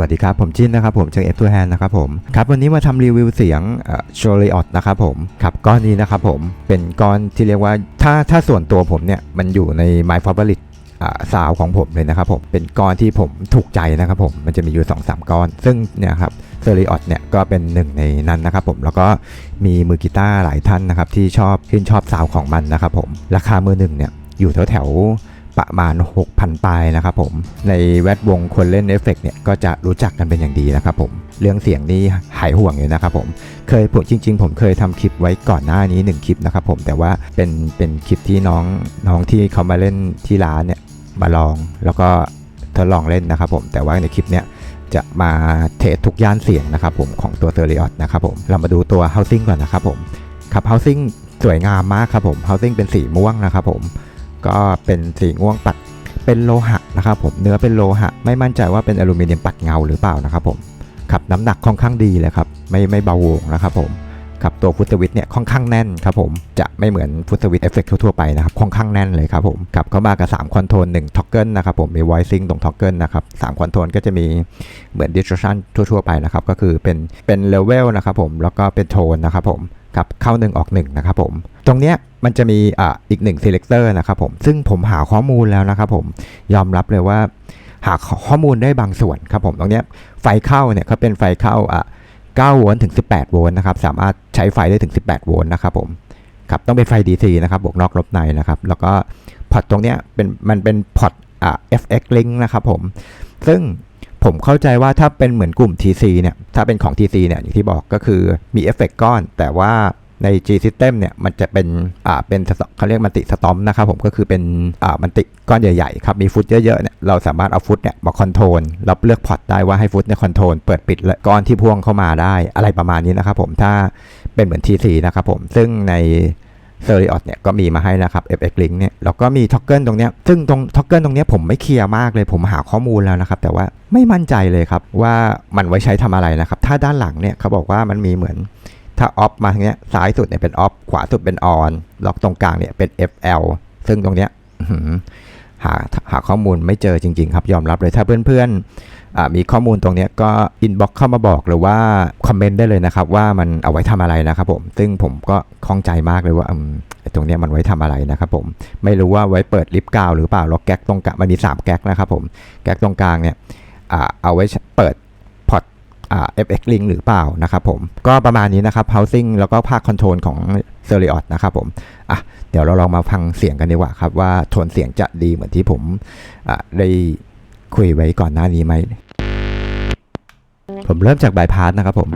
วัสดีครับ ผมจินนะครับ ผมจากเอฟทูแฮนนะครับผมครับวันนี้มาทำรีวิวเสียงโชลิออตนะครับผมครับก้อนนี้นะครับผมเป็นก้อนที่เรียกว่าถ้าถ้าส่วนตัวผมเนี่ยมันอยู่ใน My Favorite สาวของผมเลยนะครับผมเป็นก้อนที่ผมถูกใจนะครับผมมันจะมีอยู่ 2 3ก้อน ซึ่งเนี่ยครับเซอริออตเนี่ยก็เป็นหนึ่งในนั้นนะครับผมแล้วก็มีมือกีตาร์หลายท่านนะครับที่ชอบชื่นชอบซาวของมันนะครับผมราคามือหนึ่งเนี่ยอยู่แถวแถว ประมาณ 6,000 ปลายนะครับผม ในแวดวงคนเล่นเอฟเฟกเนี่ยก็จะรู้จักกันเป็นอย่างดีนะครับผม เรื่องเสียงนี่หายห่วงอยู่นะครับผม เคยผมจริง ๆ ผมเคยทำคลิปไว้ก่อนหน้านี้ 1 คลิปนะครับผมแต่ว่าเป็นเป็นคลิปที่น้องน้องที่เขามาเล่นที่ร้านเนี่ยมาลองแล้วก็ทดลองเล่นนะครับผมแต่ว่าในคลิปเนี้ยจะมาเทสทุกย่านเสียงนะครับผมของตัว t h e r i o t นะครับผมเรามาดูตัว housing ก่อนนะครับผมครับ housing สวยงามมากครับผม housing เป็นสีม่วงนะครับผม ก็เป็นสีง่วงปัดเป็นโลหะนะครับผมเนื้อเป็นโลหะ ไม่มั่นใจว่าเป็นอลูมิเนียมปัดเงาหรือเปล่านะครับผมครับน้ำหนักค่อนข้างดีเลยครับไม่ไม่เบาโวงนะครับผม ครับตัวฟุตสวิตเนี่ยค่อนข้างแน่นครับผมจะไม่เหมือนฟุตสวิตเอฟเฟกทั่วๆไปนะครับค่อนข้างแน่นเลยครับผมครับเข้ามากับ3คอนโทรล1ท็อกเกิลนะครับผมมี voicing ตรงท็อกเกิลนะครับ3คอนโทรลก็จะมีเหมือน distortion ทั่วๆไปนะครับก็คือเป็นเป็นเลเวลนะครับผมแล้วก็เป็นโทนนะครับผมครับเข้า 1 ออก1นะครับผมตรงเนี้ยมันจะมีอ่าอีก1 selector นะครับผมซึ่งผมหาข้อมูลแล้วนะครับผมยอมรับเลยว่าหาข้อมูลได้บางส่วนครับผมตรงเนี้ยไฟเข้าเนี่ยเขาเป็นไฟเข้าอะ 9โวลต์ถึง 18 โวลต์นะครับ สามารถใช้ไฟได้ถึง 18 โวลต์นะครับผมครับต้องเป็นไฟ DC นะครับ บวกนอกลบในนะครับ แล้วก็พอร์ตตรงเนี้ยเป็นมันเป็นพอร์ตอ่า FX link นะครับผม ซึ่งผมเข้าใจว่าถ้าเป็นเหมือนกลุ่ม TC เนี่ย ถ้าเป็นของ TC เนี่ย อย่างที่บอกก็คือมีเอฟเฟกก้อน แต่ว่า ใน G System เนี่ยมันจะเป็นอ่าเป็นเขาเรียกมันติสตอมนะครับผมก็คือเป็นอ่ามันติก้อนใหญ่ๆครับมีฟุตเยอะๆเนี่ยเราสามารถเอาฟุตเนี่ยมาคอนโทรลเราเลือกพอร์ตได้ว่าให้ฟุตเนี่ยคอนโทรลเปิดปิดก้อนที่พ่วงเข้ามาได้อะไรประมาณนี้นะครับผมถ้าเป็นเหมือน T4 นะครับผมซึ่งในเซอริออตเนี่ยก็มีมาให้นะครับ FX Link เนี่ยแล้วก็มีท็อกเกิลตรงเนี้ยซึ่งตรงท็อกเกิลตรงเนี้ยผมไม่เคลียร์มากเลย ผมหาข้อมูลแล้วนะครับ แต่ว่าไม่มั่นใจเลยครับว่ามันไว้ใช้ทำอะไรนะครับ ถ้าด้านหลังเนี่ยเขาบอกว่ามันมีเหมือน ถ้าออฟมาทางเนี้ยซ้ายสุดเนี่ยเป็นออฟขวาสุดเป็นออนล็อกตรงกลางเนี่ยเป็น FL ซึ่งตรงเนี้ยหาหาข้อมูลไม่เจอจริง ๆ ครับยอมรับเลยถ้าเพื่อนๆมีข้อมูลตรงเนี้ยก็อินบ็อกเข้ามาบอกหรือว่าคอมเมนต์ได้เลยนะครับ ว่ามันเอาไว้ทำอะไรนะครับผม ซึ่งผมก็คล่องใจมากเลยว่าตรงเนี้ยมันไว้ทำอะไรนะครับผมไม่รู้ว่าไว้เปิดลิฟต์กาวหรือเปล่าแล้วแก๊กตรงกลางมันมี 3 แก๊กนะครับผมแก๊กตรงกลางเนี่ยเอาไว้เปิด FX Link หรือเปล่านะครับผม ก็ประมาณนี้นะครับ housing แล้วก็ภาคคอนโทรลของ s e r i o t นะครับผมอะเดี๋ยวเราลองมาฟังเสียงกันดีกว่าครับ ว่าโทนเสียงจะดีเหมือนที่ผมได้คุยไว้ก่อนหน้านี้ไหม ผมเริ่มจากบายพาสนะครับผม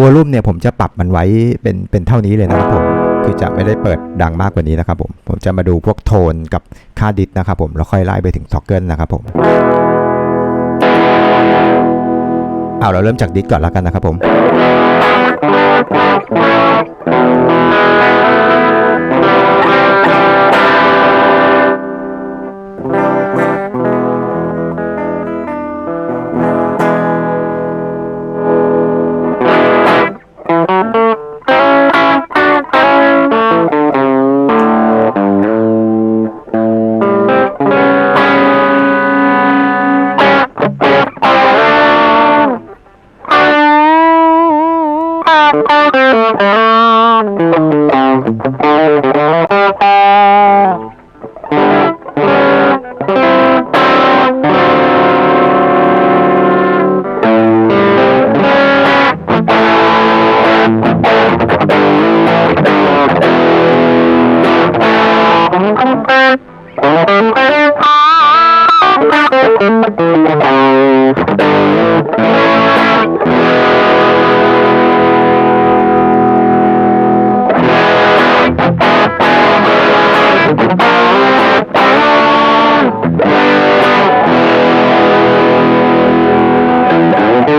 วอลลุ่มเนี่ยผมจะปรับมันไว้เป็นเป็นเท่านี้เลยนะครับผมคือจะไม่ได้เปิดดังมากกว่านี้นะครับผมผมจะมาดูพวกโทนกับค่าดิสนะครับผมแล้วค่อยไล่ไปถึงท็อกเกิลนะครับผมเอาเราเริ่มจากดิสก่อนแล้วกันนะครับผม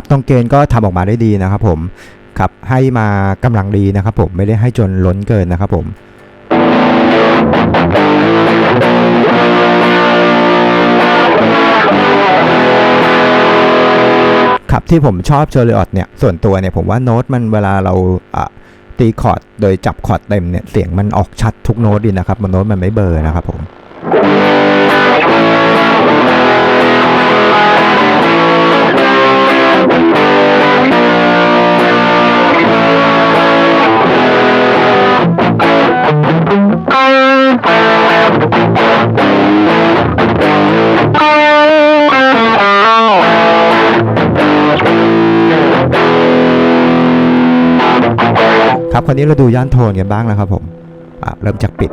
ครับตรงเกณฑ์ก็ทำออกมาได้ดีนะครับผมครับให้มากำลังดีนะครับผมไม่ได้ให้จนล้นเกินนะครับผมครับที่ผมชอบเชอร์ลออตเนี่ยส่วนตัวเนี่ยผมว่าโน้ตมันเวลาเราตีคอร์ดโดยจับคอร์ดเต็มเนี่ยเสียงมันออกชัดทุกโน้ตดีนะครับมันโน้ตมันไม่เบอร์นะครับผม ครับคราวนี้เราดูย่านโทนกันบ้างนะครับผมเริ่มจากปิด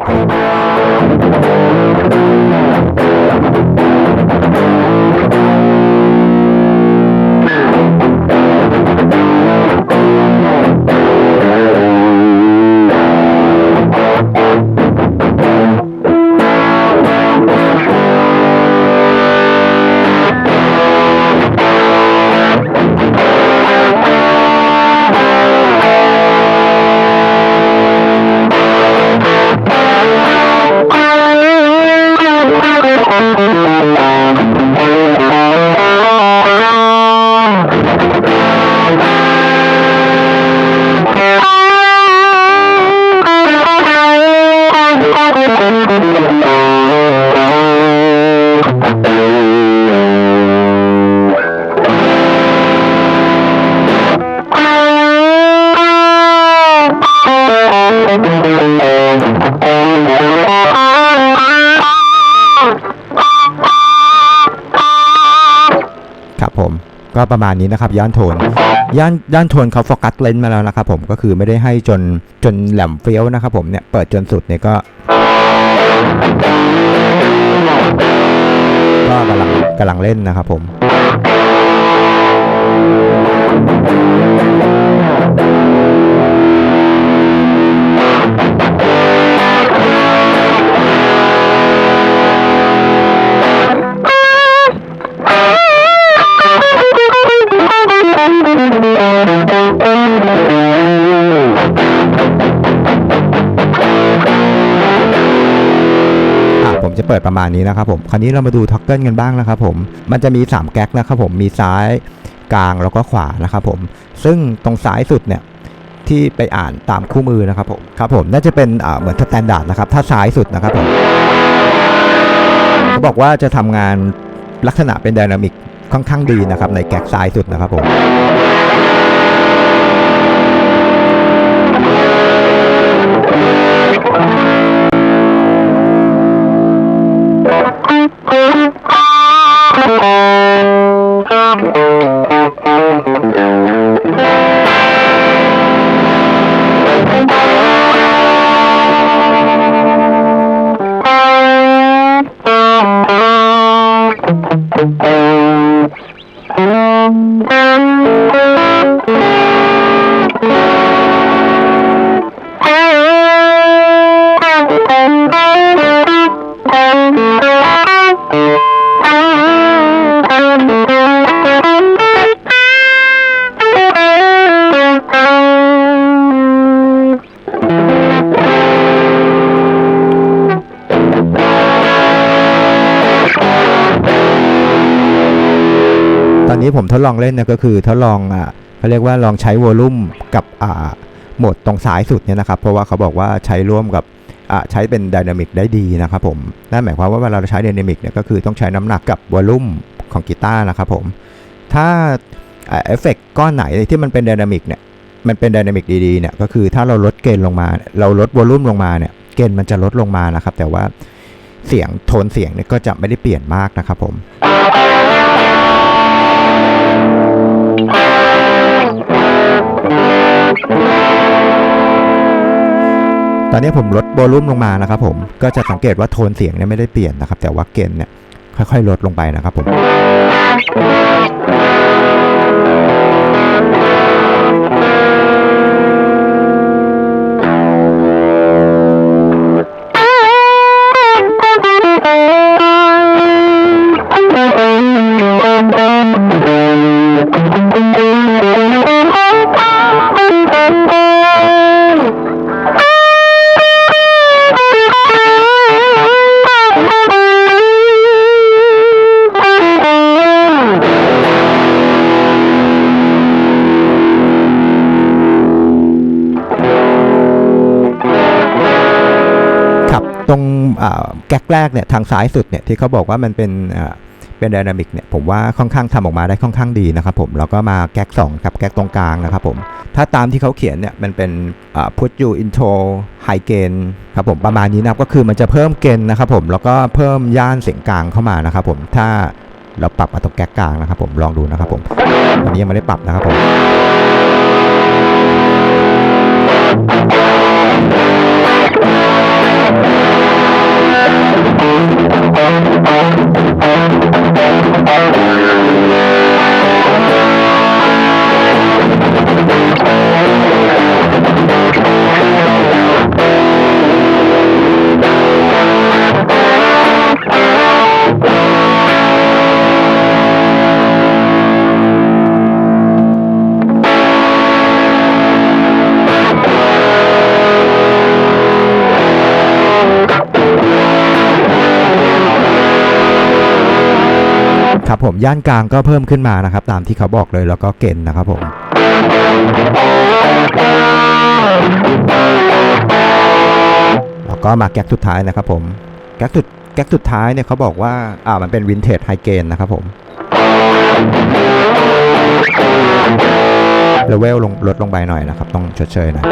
ผมก็ประมาณนี้นะครับย่านโทนย่านย่านโทนเขาโฟกัสเลนส์มาแล้วนะครับผมก็คือไม่ได้ให้จนจนแหลมเฟี้ยวนะครับผมเนี่ยเปิดจนสุดเนี่ยก็ก็กำลังกำลังเล่นนะครับผม ผมจะเปิดประมาณนี้นะครับผมคราวนี้เรามาดูท็อกเกิลกันบ้างนะครับผมมันจะมี 3 แก๊กนะครับผมมีซ้ายกลางแล้วก็ขวานะครับผมซึ่งตรงซ้ายสุดเนี่ยที่ไปอ่านตามคู่มือนะครับผมครับผมน่าจะเป็นอ่าเหมือนสแตนดาร์ดนะครับถ้าซ้ายสุดนะครับผมเขาบอกว่าจะทำงานลักษณะเป็นไดนามิกค่อนข้างดีนะครับในแก๊กซ้ายสุดนะครับผม นี้ผมทดลองเล่นนี่ยก็คือทดลองอ่าเขาเรียกว่าลองใช้วอลลุ่มกับอ่าโหมดตรงซ้ายสุดเนี่ยนะครับ เพราะว่าเขาบอกว่าใช้ร่วมกับอ่าใช้เป็นไดนามิกได้ดีนะครับผม นั่นหมายความว่าเวลาเราใช้ไดนามิกเนี่ยก็คือต้องใช้น้ำหนักกับวอลลุ่มของกีตาร์นะครับผม ถ้าอ่าเอฟเฟกต์ก้อนไหนที่มันเป็นไดนามิกเนี่ย มันเป็นไดนามิกดีๆเนี่ย ก็คือถ้าเราลดเกณฑ์ลงมา เราลดวอลลุ่มลงมาเนี่ย เกณฑ์มันจะลดลงมานะครับ แต่ว่าเสียงโทนเสียงเนี่ยก็จะไม่ได้เปลี่ยนมากนะครับผม ตอนนี้ผมลดโวลูมลงมานะครับผมก็จะสังเกตว่าโทนเสียงเนี่ยไม่ได้เปลี่ยนนะครับ แต่ว่าเกณฑ์เนี่ยค่อยๆ ลดลงไปนะครับผม ตรงแก๊กแรกเนี่ยทางซ้ายสุดเนี่ยที่เขาบอกว่ามันเป็นเป็นไดนามิกเนี่ยผมว่าค่อนข้างทำออกมาได้ค่อนข้างดีนะครับผมแล้วก็มาแก๊ก2กับแก๊กตรงกลางนะครับผมถ้าตามที่เขาเขียนเนี่ยมันเป็นอ่า put you into high gain ครับผมประมาณนี้นะก็คือมันจะเพิ่มเกณฑ์นะครับผมแล้วก็เพิ่มย่านเสียงกลางเข้ามานะครับผมถ้าเราปรับมาตรงแก๊กกลางนะครับผมลองดูนะครับผมอันนี้ยังไม่ได้ปรับนะครับผม ครับผมย่านกลางก็เพิ่มขึ้นมานะครับ ตามที่เขาบอกเลยแล้วก็เกณฑ์นะครับผมแล้วก็มาแก๊กสุดท้ายนะครับผมแก๊กสุดแก๊กสุดท้ายเนี่ยเขาบอกว่าอ่ามันเป็นวินเทจไฮเกนนะครับผมเลเวลลงลดลงไปหน่อยนะครับ ต้องชดเชยน่อ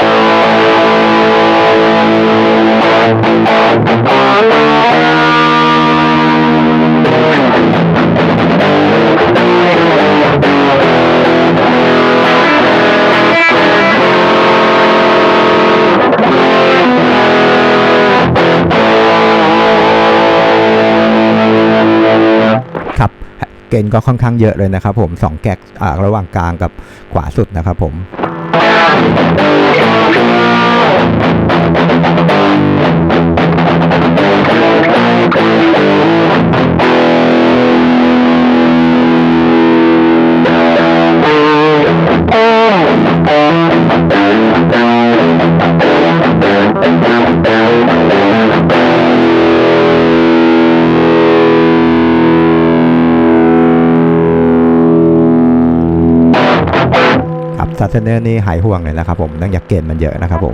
เกณฑ์ก็ค่อนข้างเยอะเลยนะครับผมสองแก๊กระหว่างกลางกับขวาสุดนะครับผม ซัสเซเนอร์นี่หายห่วงเลยนะครับผมเนื่องจากเกณฑ์มันเยอะนะครับผม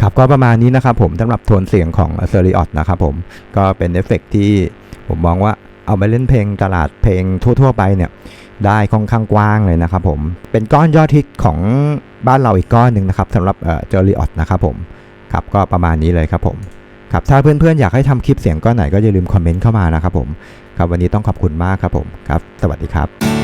ครับก็ประมาณนี้นะครับผมสำหรับโทนเสียงของ s e r i o t นะครับผมก็เป็นเอฟเฟกต์ที่ผมมองว่าเอาไปเล่นเพลงตลาดเพลงทั่ว ๆ ไปเนี่ยได้ค่อนข้างกว้างเลยนะครับผมเป็นก้อนยอดฮิตของบ้านเราอีกก้อนหนึ่งนะครับสำหรับเอ่อ s e r i o t นะครับผมครับก็ประมาณนี้เลยครับผม ครับถ้าเพื่อนๆอยากให้ทำคลิปเสียงก้อนไหนก็อย่าลืมคอมเมนต์เข้ามานะครับผมครับวันนี้ต้องขอบคุณมากครับผมครับ สวัสดีครับ